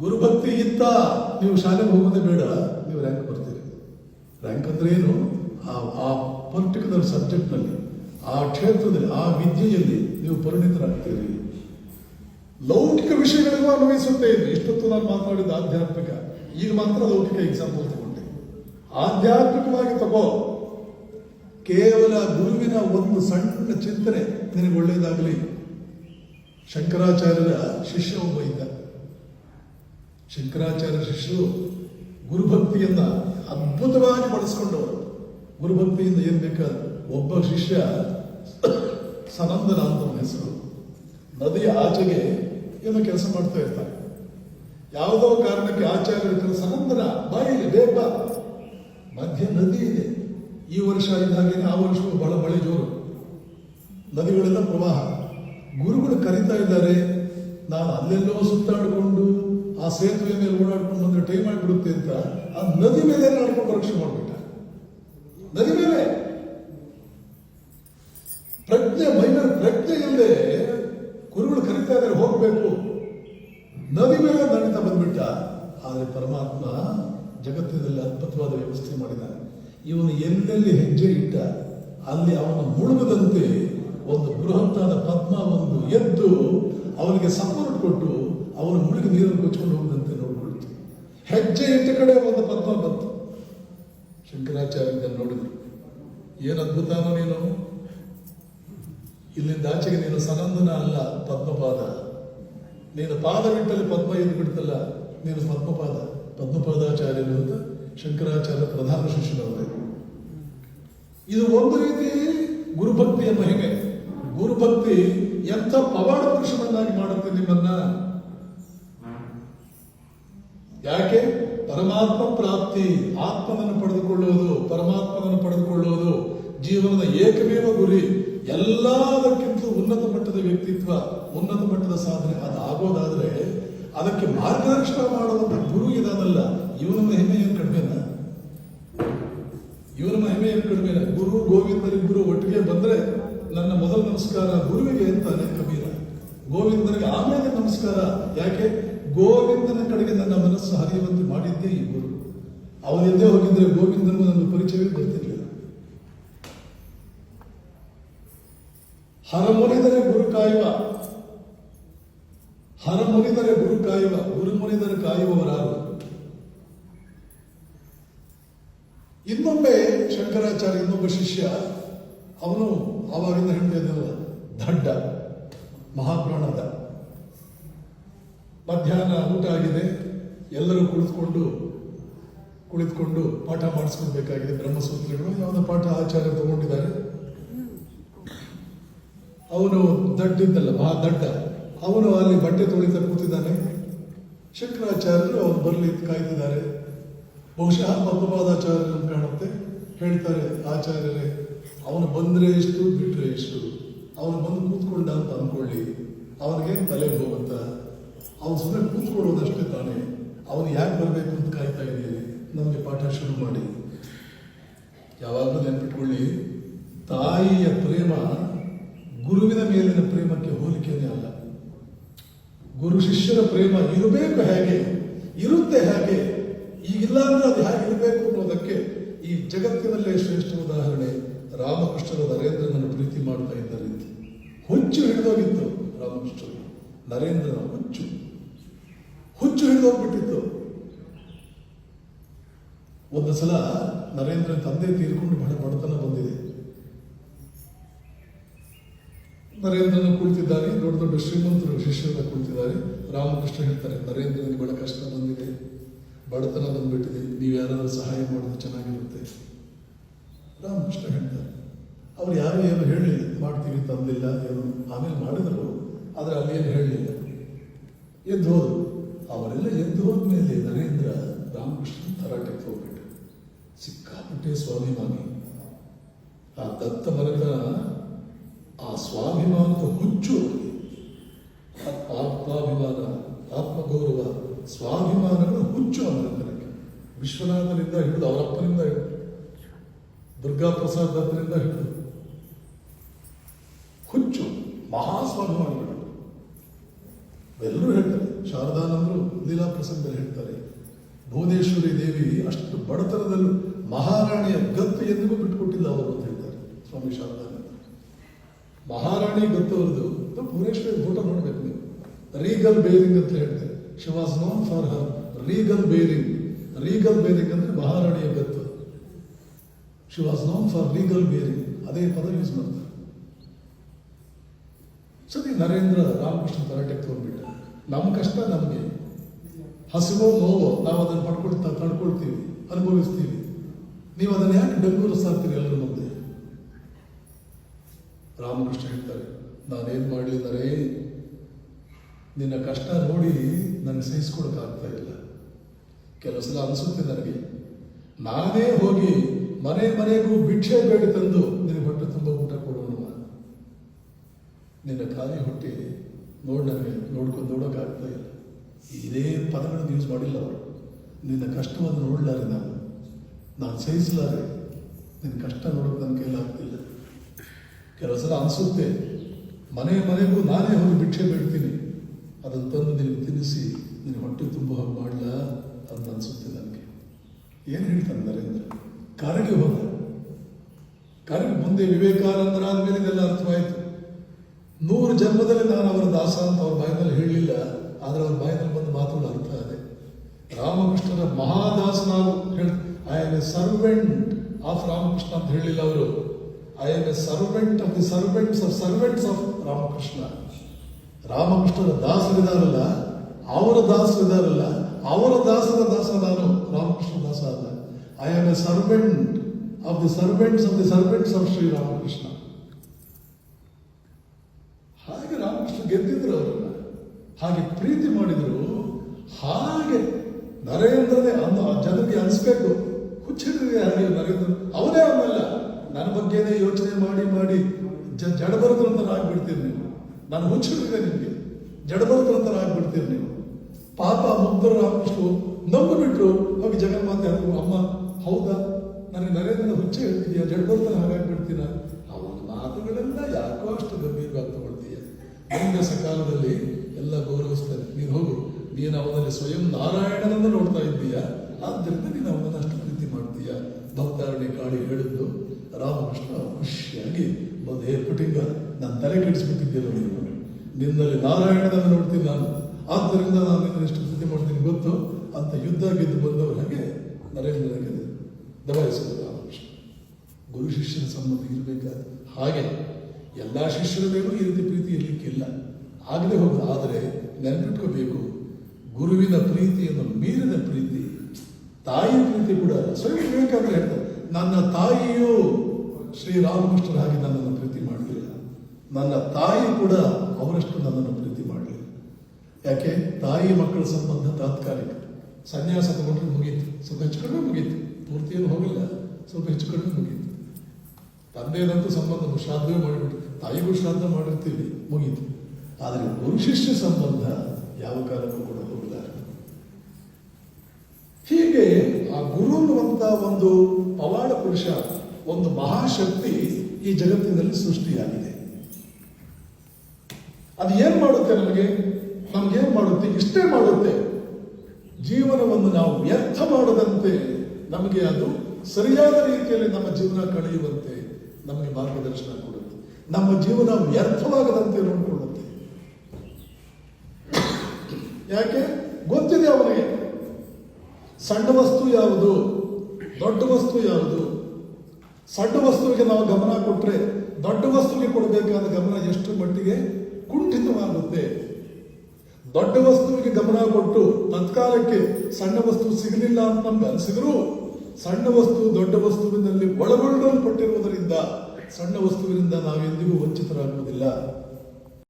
ಗುರುಭಕ್ತಿ ಇತ್ತ ನೀವು ಶಾಲೆಗೆ ಹೋಗೋದೇ ಬೇಡ, ನೀವು ರ್ಯಾಂಕ್ ಬರ್ತೀರಿ ರ್ಯಾಂಕ್ ಅಂದ್ರೆ ಏನು? ಆ ಆ ಪರ್ಟಿಕ್ಯುಲರ್ ಸಬ್ಜೆಕ್ಟ್ನಲ್ಲಿ, ಆ ಕ್ಷೇತ್ರದಲ್ಲಿ, ಆ ವಿದ್ಯೆಯಲ್ಲಿ ನೀವು ಪರಿಣಿತರಾಗ್ತೀರಿ. ಲೌಕಿಕ ವಿಷಯಗಳಿಗೂ ಅನ್ವಯಿಸುತ್ತೆ ಇದು ಇಷ್ಟೊತ್ತು ನಾನು ಮಾತನಾಡಿದ ಆಧ್ಯಾತ್ಮಿಕ. ಈಗ ಮಾತ್ರ ಲೌಕಿಕ ಎಕ್ಸಾಂಪಲ್ ತಗೊಂಡೆ. ಆಧ್ಯಾತ್ಮಿಕವಾಗಿ ತಗೋ. ಕೇವಲ ಗುರುವಿನ ಒಂದು ಸಣ್ಣ ಚಿಂತನೆ ನಿನಗೆ ಒಳ್ಳೆಯದಾಗಲಿ. ಶಂಕರಾಚಾರ್ಯರ ಶಿಷ್ಯ ಒಬ್ಬ ಇದ್ದ. ಶಂಕರಾಚಾರ್ಯ ಶಿಷ್ಯರು ಗುರುಭಕ್ತಿಯನ್ನ ಅದ್ಭುತವಾಗಿ ಬಳಸ್ಕೊಂಡವರು. ಗುರುಭಕ್ತಿಯಿಂದ ಏನ್ ಬೇಕಾದ ಒಬ್ಬ ಶಿಷ್ಯ ಸನಂದನ ಅಂತ ಹೆಸರು. ನದಿಯ ಆಚೆಗೆ ಏನೋ ಕೆಲಸ ಮಾಡ್ತಾ ಇರ್ತಾರೆ ಯಾವುದೋ ಕಾರಣಕ್ಕೆ ಆಚಾರ್ಯರು ಸನಂದನ ಬಾಯಿಲಿ ಬೇಗ ಮಧ್ಯ ನದಿ ಇದೆ. ಈ ವರ್ಷ ಇದ್ದ ಆ ವರ್ಷವೂ ಬಹಳ ಮಳೆ ಜೋರು. ನದಿಗಳೆಲ್ಲ ಪ್ರವಾಹ. ಗುರುಗಳು ಕರೀತಾ ಇದ್ದಾರೆ. ನಾನು ಅಲ್ಲೆಲ್ಲೋ ಸುತ್ತಾಡಿಕೊಂಡು ಆ ಸೇತುವೆ ಮೇಲೆ ಓಡಾಡ್ಕೊಂಡು ಬಂದ್ರೆ ಟೈಮ್ ಆಗಿಬಿಡುತ್ತೆ ಅಂತ ಆ ನದಿ ಮೇಲೆ ನಡ್ಕೊಂಡು ಪರೀಕ್ಷೆ ಮಾಡ್ಬಿಟ್ಟ. ನದಿ ಮೇಲೆ. ಪ್ರಜ್ಞೆ, ಮೈಮೇಲೆ ಪ್ರಜ್ಞೆ ಇಲ್ಲದೆ ಗುರುಗಳು ಕರೀತಾ ಇದ್ದಾರೆ ಹೋಗ್ಬೇಕು. ನದಿ ಮೇಲೆ ನಡೀತಾ ಬಂದ್ಬಿಟ್ಟ. ಆದರೆ ಪರಮಾತ್ಮ ಜಗತ್ತಿನಲ್ಲಿ ಅದ್ಭುತವಾದ ವ್ಯವಸ್ಥೆ ಮಾಡಿದ್ದಾನೆ ಇವನು ಎಲ್ಲೆಲ್ಲಿ ಹೆಜ್ಜೆ ಇಟ್ಟ, ಅಲ್ಲಿ ಅವನ ಮುಳುಗದಂತೆ ಒಂದು ಬೃಹತ್ತಾದ ಪದ್ಮ ಒಂದು ಎದ್ದು ಅವನಿಗೆ ಸಪೋರ್ಟ್ ಕೊಟ್ಟು ಅವನ ಮುಳುಗಿ ನೀರನ್ನು ಕೊಚ್ಕೊಂಡು ಹೋಗದಂತೆ ನೋಡ್ಕೊಳ್ತು ಹೆಜ್ಜೆ ಇಟ್ಟ ಕಡೆ ಒಂದು ಪದ್ಮ ಬಂತು. ಶಂಕರಾಚಾರ್ಯ ನೋಡಿದ್ರು. ಏನು ಅದ್ಭುತನೋ ನೀನು? ಇಲ್ಲಿಂದ ಆಚೆಗೆ ನೀನು ಸನಂದನ ಅಲ್ಲ, ಪದ್ಮಪಾದ. ನೀನು ಪಾದವಿಟ್ಟಲ್ಲಿ ಪದ್ಮ ಎದ್ದು ಬಿಡ್ತಲ್ಲ, ನೀನು ಪದ್ಮಪಾದ. ಪದ್ಮಪಾದಾಚಾರ್ಯರು ಅಂತ ಶಂಕರಾಚಾರ್ಯ ಪ್ರಧಾನ ಶಿಷ್ಯನವರೇ. ಇದು ಒಂದು ರೀತಿ ಗುರುಭಕ್ತಿಯ ಮಹಿಮೆ ಗುರುಭಕ್ತಿ ಎಂಥ ಪವಾಡ ಪುರುಷನನ್ನಾಗಿ ಮಾಡುತ್ತೆ ನಿಮ್ಮನ್ನ? ಯಾಕೆ? ಪರಮಾತ್ಮ ಪ್ರಾಪ್ತಿ ಆತ್ಮನನ್ನು ಪಡೆದುಕೊಳ್ಳುವುದು ಪರಮಾತ್ಮನನ್ನು ಪಡೆದುಕೊಳ್ಳುವುದು, ಜೀವನದ ಏಕಮೇವ ಗುರಿ ಎಲ್ಲದಕ್ಕಿಂತ ಉನ್ನತ ಮಟ್ಟದ ವ್ಯಕ್ತಿತ್ವ, ಉನ್ನತ ಮಟ್ಟದ ಸಾಧನೆ ಅದು ಆಗೋದಾದ್ರೆ ಅದಕ್ಕೆ ಮಾರ್ಗದರ್ಶನ ಮಾಡುವಂತ ಗುರು ಇದಾನಲ್ಲ ಇವನ ಮಹಿಮೆ ಏನು ಕಡಿಮೆನ? ಇವನ ಮಹಿಮೆ ಏನು ಕಡಿಮೆನ? ಗುರು ಗೋವಿಂದರಿಬ್ಬರು ಒಟ್ಟಿಗೆ ಬಂದ್ರೆ ನನ್ನ ಮೊದಲ ನಮಸ್ಕಾರ ಗುರುವಿಗೆ ಅಂತಾನೆ ಕಬೀರ. ಗೋವಿಂದರಿಗೆ ಆಮೇಲೆ ನಮಸ್ಕಾರ ಯಾಕೆ? ಗೋವಿಂದನ ಕಡೆಗೆ ನನ್ನ ಮನಸ್ಸು ಹರಿಯುವಂತೆ ಮಾಡಿದ್ದೇ ಈ ಗುರು. ಅವನಿಂದೇ ಹೋಗಿದ್ರೆ ಗೋವಿಂದನು ನನ್ನ ಪರಿಚಯವೇ ಬರ್ತಿರ್ಲಿಲ್ಲ. ಹರಮುನಿದರೆ ಗುರು ಕಾಯುವ. ಹರಮುನಿದರೆ ಗುರು ಕಾಯುವ. ಗುರು ಮುನಿದರೆ ಕಾಯುವವರಾರು. ಇನ್ನೊಮ್ಮೆ ಶಂಕರಾಚಾರ್ಯ, ಇನ್ನೊಬ್ಬ ಶಿಷ್ಯ, ಅವನು ಆವಾಗಿಂದ ಹೇಳಿದ ದಡ್ಡ, ಮಹಾಪ್ರಾಣದ. ಮಧ್ಯಾಹ್ನ ಊಟ ಆಗಿದೆ, ಎಲ್ಲರೂ ಕುಳಿತುಕೊಂಡು ಕುಳಿತುಕೊಂಡು ಪಾಠ ಮಾಡಿಸ್ಕೊಳ್ಬೇಕಾಗಿದೆ ಬ್ರಹ್ಮಸೂತ್ರಗಳು. ಯಾವುದೋ ಪಾಠ ಆಚಾರ್ಯ ತಗೊಂಡಿದ್ದಾರೆ. ಅವನು ದಡ್ಡಿದ್ದಲ್ಲ ಬಹಳ ದಡ್ಡ. ಅವನು ಅಲ್ಲಿ ಬಟ್ಟೆ ತೊಳಿತಾ ಕೂತಿದ್ದಾನೆ. ಶಂಕರಾಚಾರ್ಯರು ಅವ್ರು ಬರಲಿ ಕಾಯ್ತಿದ್ದಾರೆ. ಬಹುಶಃ ಪದ್ಮಪಾದಾಚಾರ್ಯರು ಕಾಣುತ್ತೆ. ಹೇಳ್ತಾರೆ, ಆಚಾರ್ಯರೇ, ಅವನು ಬಂದ್ರೆ ಎಷ್ಟು ಬಿಟ್ಟರೆ ಎಷ್ಟು? ಅವನು ಬಂದು ಕೂತ್ಕೊಂಡ ಅಂತ ಅನ್ಕೊಳ್ಳಿ ಅವನಿಗೆ ತಲೆ ಹೋಗುತ್ತ ಅವನು ಸುಮ್ಮನೆ ಕೂತ್ಕೊಳ್ಳೋದಷ್ಟೇ ತಾನೇ. ಅವನು ಯಾಕೆ ಬರಬೇಕು ಅಂತ ಕಾಯ್ತಾ ಇದ್ದೀನಿ? ನಮಗೆ ಪಾಠ ಶುರು ಮಾಡಿ. ಯಾವಾಗಲೂ ನೆನ್ಪಿಟ್ಕೊಳ್ಳಿ, ತಾಯಿಯ ಪ್ರೇಮ ಗುರುವಿನ ಮೇಲಿನ ಪ್ರೇಮಕ್ಕೆ ಹೋಲಿಕೆಯೇ ಅಲ್ಲ. ಗುರು ಶಿಷ್ಯರ ಪ್ರೇಮ ಇರಬೇಕು ಹೇಗೆ? ಇರುತ್ತೆ ಹೇಗೆ? ಈಗಿಲ್ಲ ಅಂದ್ರೆ ಅದು ಹೇಗೆ ಇರಬೇಕು ಅನ್ನೋದಕ್ಕೆ ಈ ಜಗತ್ತಿನಲ್ಲೇ ಶ್ರೇಷ್ಠ ಉದಾಹರಣೆ ರಾಮಕೃಷ್ಣರು ನರೇಂದ್ರನನ್ನು ಪ್ರೀತಿ ಮಾಡ್ತಾ ಇದ್ದಾರೆ ಹುಚ್ಚು ಹಿಡಿದೋಗಿತ್ತು ರಾಮಕೃಷ್ಣರು. ನರೇಂದ್ರನ ಹುಚ್ಚು ಹುಚ್ಚು ಹಿಡಿದೋಗ್ಬಿಟ್ಟಿತ್ತು ಒಂದು ಸಲ ನರೇಂದ್ರ ತಂದೆ ತೀರ್ಕೊಂಡು ಬಹಳ ಬಡತನ ಬಂದಿದೆ. ನರೇಂದ್ರನ ಕುಳಿತಿದ್ದಾರೆ, ದೊಡ್ಡ ದೊಡ್ಡ ಶ್ರೀಮಂತರು ಶಿಷ್ಯರ ಕುಳಿತಿದ್ದಾರೆ. ರಾಮಕೃಷ್ಣ ಹೇಳ್ತಾರೆ, ನರೇಂದ್ರನಿಗೆ ಬಹಳ ಕಷ್ಟ ಬಂದಿದೆ, ಬಡತನ ಬಂದ್ಬಿಟ್ಟಿದೆ, ನೀವು ಯಾರಾದ್ರೂ ಸಹಾಯ ಮಾಡಿದ್ರೆ ಚೆನ್ನಾಗಿರುತ್ತೆ. ರಾಮಕೃಷ್ಣ ಹೇಳ್ತಾರೆ, ಅವ್ರು ಯಾರು ಏನು ಹೇಳಿ ಮಾಡ್ತೀವಿ ತಂದಿಲ್ಲ, ಏನು ಆಮೇಲೆ ಮಾಡಿದ್ರು. ಆದರೆ ಅಲ್ಲಿ ಏನು ಹೇಳಲಿಲ್ಲ ಎದ್ದು ಹೋದರು ಅವರೆಲ್ಲ ಎದ್ದು ಹೋದ್ಮೇಲೆ ನರೇಂದ್ರ ರಾಮಕೃಷ್ಣ ತರಾಟೆಗೆ ಹೋಗ್ಬಿಟ್ಟು ಸಿಕ್ಕಾಪಟ್ಟೆ ಸ್ವಾಭಿಮಾನಿ. ಆ ದತ್ತ ಮರದ ಆ ಸ್ವಾಭಿಮಾನದ ಹುಚ್ಚು ಆತ್ಮಾಭಿಮಾನ, ಆತ್ಮಗೌರವ, ಸ್ವಾಭಿಮಾನಗಳ ಹುಚ್ಚು ಅವನಿಗೆ ವಿಶ್ವನಾಥನಿಂದ ಹಿಡಿದು ಅವರಪ್ಪನಿಂದ ಹಿಡಿದು ದುರ್ಗಾ ಪ್ರಸಾದ್ ದತ್ತರಿಂದ ಹಿಡಿದು. ಹುಚ್ಚು, ಮಹಾ ಸ್ವಾಭಿಮಾನಿಗಳು. ಎಲ್ಲರೂ ಹೇಳ್ತಾರೆ, ಶಾರದಾನಂದರು ಲೀಲಾ ಪ್ರಸಂಗದಲ್ಲಿ ಹೇಳ್ತಾರೆ, ಭುವನೇಶ್ವರಿ ದೇವಿ ಅಷ್ಟು ಬಡತನದಲ್ಲೂ ಮಹಾರಾಣಿಯ ಗತ್ತು ಎಂದಿಗೂ ಬಿಟ್ಟುಕೊಟ್ಟಿಲ್ಲ ಅವರು ಅಂತ ಹೇಳ್ತಾರೆ ಸ್ವಾಮಿ ಶಾರದಾನಂದ ಮಹಾರಾಣಿ ಗತ್ತು ಅವರದು ಭುವನೇಶ್ವರಿ ಊಟ ನೋಡ್ಬೇಕು ನೀವು. ರೀಗಲ್ ಬೇರಿಂಗ್ ಅಂತ ಹೇಳ್ತಾರೆ. She was known for her regal bearing. Regal bearing ಅಂದ್ರೆ ಮಹಾರಾಣಿಯ ಗತ್ತು. She was known for regal bearing. ಅದೇ ಪದ ಯೂಸ್ ಮಾಡ್ತಾರೆ. ನರೇಂದ್ರ ರಾಮಕೃಷ್ಣ ತರಾಟೆಗೆ ತೊಗೊಂಡ್ಬಿಟ್ಟ. ನಮ್ಮ ಕಷ್ಟ ನಮಗೆ. ಹಸಿವೋ ನೋವೋ ನಾವು ಅದನ್ನು ಪಡ್ಕೊಳ್ತಾ ತಡ್ಕೊಳ್ತೀವಿ, ಅನುಭವಿಸ್ತೀವಿ. ನೀವು ಅದನ್ನು ಯಾಕೆ ಬೆಂಬಲಿಸ್ತಾಗ್ತೀರಿ ಎಲ್ಲರ ಮುಂದೆ? ರಾಮಕೃಷ್ಣ ಹೇಳ್ತಾರೆ, ನಾನೇನ್ ನರೇ ನಿನ್ನ ಕಷ್ಟ ನೋಡಿ ನನಗೆ ಸಹಿಸ್ಕೊಳಕ್ ಆಗ್ತಾ ಇಲ್ಲ. ಕೆಲವು ಸಲ ಅನಿಸುತ್ತೆ ನನಗೆ. ನಾನೇ ಹೋಗಿ ಮನೆ ಮನೆಗೂ ಭಿಕ್ಷೆ ಬೇಡಿ ತಂದು ನಿನಗೆ ಹೊಟ್ಟೆ ತುಂಬ ಊಟ ಕೊಡೋಣ ನಿನ್ನ ಖಾಲಿ ಹೊಟ್ಟೆ ನೋಡಿ ನನಗೆ ನೋಡ್ಕೊಂಡು ನೋಡೋಕ್ಕಾಗ್ತಾ ಇಲ್ಲ. ಇದೇ ಪದಗಳನ್ನು ಯೂಸ್ ಮಾಡಿಲ್ಲ ಅವರು. ನಿನ್ನ ಕಷ್ಟವನ್ನು ನೋಡಲಾರೆ ನಾನು. ನಾನು ಸಹಿಸಲಾರೆ. ನಿನ್ನ ಕಷ್ಟ ನೋಡೋಕೆ ನನ್ನ ಕೈಲಾಗ್ತಿಲ್ಲ ಕೆಲವು ಸಲ ಅನಿಸುತ್ತೆ, ಮನೆ ಮನೆಗೂ ನಾನೇ ಹೋಗಿ ಭಿಕ್ಷೆ ಬಿಡ್ತೀನಿ. ಅದನ್ನು ತಂದು ನಿನಗೆ ತಿನ್ನಿಸಿ ನಿನ್ನ ಹೊಟ್ಟೆ ತುಂಬ ಹಾಗೆ ಮಾಡಲ ಅಂತ ಅನಿಸುತ್ತೆ ನನಗೆ. ಏನು ಹೇಳ್ತಾನೆ ನರೇಂದ್ರ? ಕಾರಿಗೆ ಹೋದ. ಕಾರಿಗೆ ಮುಂದೆ ವಿವೇಕಾನಂದರಾದ ಮೇಲೆ ಇದೆಲ್ಲ ಅರ್ಥವಾಯಿತು. ನೂರು ಜನ್ಮದಲ್ಲಿ ನಾನು ಅವರ ದಾಸ ಅಂತ ಅವ್ರ ಬಾಯಿನಲ್ಲಿ ಹೇಳಲಿಲ್ಲ, ಆದರೆ ಅವ್ರ ಬಾಯಿನಲ್ಲಿ ಬಂದು ಮಾತುಗಳು ಅರ್ಥ ಇದೆ ರಾಮಕೃಷ್ಣನ ಮಹಾದಾಸ ನಾವು ಹೇಳ I am a servant of Ramakrishna ಅಂತ ಹೇಳಿಲ್ಲ ಅವರು. I am a servant of the servants of servants of Ramakrishna ರಾಮಕೃಷ್ಣರ ದಾಸರಿದಾರಲ್ಲ, ಅವರ ದಾಸರಿದಾರಲ್ಲ, ಅವರ ದಾಸರ ದಾಸ ನಾನು, ರಾಮಕೃಷ್ಣ ದಾಸ ಅಲ್ಲ. I am a servant of the servants of the servants of Shri Ramakrishna ಹಾಗೆ ರಾಮಕೃಷ್ಣ ಗೆದ್ದಿದ್ರು ಅವರು. ಹಾಗೆ ಪ್ರೀತಿ ಮಾಡಿದರು. ಹಾಗೆ ನರೇಂದ್ರನೇ ಅಂದ ಜನಕ್ಕೆ ಅನಿಸ್ಬೇಕು. ಹುಚ್ಚಿಡಿದೆ ಹಾಗೆ ನರೇಂದ್ರ ಅವನೇ ಅವನಲ್ಲ ನನ್ನ ಬಗ್ಗೆನೇ ಯೋಚನೆ ಮಾಡಿ ಮಾಡಿ ಜ ಜಡಬರದಂತರ ಆಗ್ಬಿಡ್ತೀರಿ ನೀವು. ನಾನು ಹುಚ್ಚಿಡಿದೆ ನಿಮಗೆ. ಜಡಬರದಂತರ ಆಗ್ಬಿಡ್ತೀರಿ ನೀವು. ಪಾಪ ಮುಗ್ಧರ ರಾಮಕೃಷ್ಣ ನಂಬು ಬಿಟ್ರು ಹೋಗಿ ಜಗನ್ಮಾತೆ ಅಮ್ಮ, ಹೌದಾ? ನನಗೆ ನರೇಂದ್ರ ಹುಚ್ಚೆ ಹೇಳ್ತಿದ್ಯಾ? ಜಡಬರ್ತಾನೆ ಹಾಗಾಗ್ಬಿಡ್ತೀನ ಅವನ ಮಾತುಗಳೆಲ್ಲ ಯಾಕೋ ಅಷ್ಟು ಗಂಭೀರವಾಗಿ ತಗೊಳ್ತೀಯ ಮುಂದೆ ಸಕಾಲದಲ್ಲಿ ಎಲ್ಲ ಗೌರವಿಸ್ತಾರೆ. ನೀನು ಹೋಗು. ನೀನು ಅವನಲ್ಲಿ ಸ್ವಯಂ ನಾರಾಯಣನನ್ನು ನೋಡ್ತಾ ಇದ್ದೀಯ? ಆದ್ದರಿಂದ ನೀನು ಅವನನ್ನು ಅಷ್ಟು ಪ್ರೀತಿ ಮಾಡ್ತೀಯ? ಭಕ್ತಾರಣ್ಯ ಕಾಳಿ ಹೇಳಿದ್ದು, ರಾಮಕೃಷ್ಣ ಖುಷಿಯಾಗಿ ಒಂದು ಏರ್ಪಟ್ಟಿಂಗ ನಾನು ತಲೆ ಕೆಡಿಸ್ಬಿಟ್ಟಿದ್ದೇನೆ ನೀನು. ನಿನ್ನಲ್ಲಿ ನಾರಾಯಣನನ್ನು ನೋಡ್ತೀನಿ ನಾನು. ಆದ್ದರಿಂದ ನಾನು ನಿನ್ನ ಎಷ್ಟು ಪ್ರೀತಿ ಮಾಡ್ತೀನಿ ಗೊತ್ತು? ಅಂತ ಯುದ್ಧ ಗೆದ್ದು ಬಂದವರು ಹಾಗೆ? ನರೇಂದ್ರನಿಗೆ ದಬಾಯಿಸಿದರು ರಾಮಕೃಷ್ಣ. ಗುರು ಶಿಷ್ಯನ ಸಂಬಂಧ ಇರಬೇಕಾದ ಹಾಗೆ ಎಲ್ಲ ಶಿಷ್ಯರ ಮೇಲೂ ಈ ರೀತಿ ಪ್ರೀತಿ ಇರಲಿಕ್ಕಿಲ್ಲ. ಆಗದೆ ಹೋಗ ಆದರೆ ನೆನಪಿಟ್ಕೋಬೇಕು, ಗುರುವಿನ ಪ್ರೀತಿಯನ್ನು ಮೀರಿದ ಪ್ರೀತಿ, ತಾಯಿಯ ಪ್ರೀತಿ ಕೂಡ ಸ್ವಯಂ ವಿವೇಕಾನಂದ ಹೇಳ್ತಾರೆ, ನನ್ನ ತಾಯಿಯು ಶ್ರೀರಾಮಕೃಷ್ಣರ ಹಾಗೆ ನನ್ನನ್ನು ಪ್ರೀತಿ ಮಾಡಲಿಲ್ಲ. ನನ್ನ ತಾಯಿ ಕೂಡ ಅವರಷ್ಟು ನನ್ನನ್ನು ಪ್ರೀತಿ ಮಾಡಲಿಲ್ಲ. ಯಾಕೆ? ತಾಯಿ ಮಕ್ಕಳ ಸಂಬಂಧ ತಾತ್ಕಾಲಿಕ. ಸನ್ಯಾಸ ತಗೊಂಡ್ರೆ ಮುಗೀತು, ಸ್ವಲ್ಪ ಹೆಚ್ಚು ಕಡಿಮೆ ಮುಗೀತು. ಪೂರ್ತಿ ಏನು ಹೋಗಿಲ್ಲ ಸ್ವಲ್ಪ ಹೆಚ್ಚು ಕಡಿಮೆ ಮುಗೀತು. ತಂದೆಯದಂತೂ ಸಂಬಂಧ ಶ್ರಾದ್ದೇ ಮಾಡಿಬಿಟ್ಟು ತಾಯಿಗೂ ಶ್ರಾದ್ದ ಮಾಡಿರ್ತೀವಿ, ಮುಗೀತು. ಆದರೆ ಗುರು ಶಿಷ್ಯ ಸಂಬಂಧ ಯಾವ ಕಾಲಕ್ಕೂ ಕೂಡ ಹೋಗಲಾರ ಹೀಗೆ ಆ ಗುರು ಅನ್ನುವಂತ ಒಂದು ಪವಾಡ ಪುರುಷ, ಒಂದು ಮಹಾಶಕ್ತಿ ಈ ಜಗತ್ತಿನಲ್ಲಿ ಸೃಷ್ಟಿಯಾಗಿದೆ. ಅದು ಏನ್ ಮಾಡುತ್ತೆ ನಮಗೆ? ನಮ್ಗೇನ್ ಮಾಡುತ್ತೆ? ಇಷ್ಟೇ ಮಾಡುತ್ತೆ. ಜೀವನವನ್ನು ನಾವು ವ್ಯರ್ಥ ಮಾಡದಂತೆ ನಮಗೆ ಅದು ಸರಿಯಾದ ರೀತಿಯಲ್ಲಿ ನಮ್ಮ ಜೀವನ ಕಳೆಯುವಂತೆ ನಮಗೆ ಮಾರ್ಗದರ್ಶನ ಕೊಡುತ್ತೆ. ನಮ್ಮ ಜೀವನ ವ್ಯರ್ಥವಾಗದಂತೆ ನೋಡಿಕೊಳ್ಳುತ್ತೆ. ಯಾಕೆ? ಗೊತ್ತಿದೆ ಅವನಿಗೆ. ಸಣ್ಣ ವಸ್ತು ಯಾವುದು? ದೊಡ್ಡ ವಸ್ತು ಯಾವುದು? ಸಣ್ಣ ವಸ್ತುವಿಗೆ ನಾವು ಗಮನ ಕೊಟ್ಟರೆ ದೊಡ್ಡ ವಸ್ತುವಿಗೆ ಕೊಡಬೇಕಾದ ಗಮನ ಎಷ್ಟು ಮಟ್ಟಿಗೆ? ಕುಂಠಿತವಾಗುತ್ತೆ. ದೊಡ್ಡ ವಸ್ತುವಿಗೆ ಗಮನ ಕೊಟ್ಟು ತತ್ಕಾಲಕ್ಕೆ ಸಣ್ಣ ವಸ್ತು ಸಿಗಲಿಲ್ಲ ಅಂತ ನಮ್ಗೆ ಅನಿಸಿದ್ರು ಸಣ್ಣ ವಸ್ತು ದೊಡ್ಡ ವಸ್ತುವಿನಲ್ಲಿ ಒಳಗೊಳ್ಳಲ್ಪಟ್ಟಿರುವುದರಿಂದ ಸಣ್ಣ ವಸ್ತುವಿನಿಂದ ನಾವೆಂದಿಗೂ ವಂಚಿತರಾಗುವುದಿಲ್ಲ.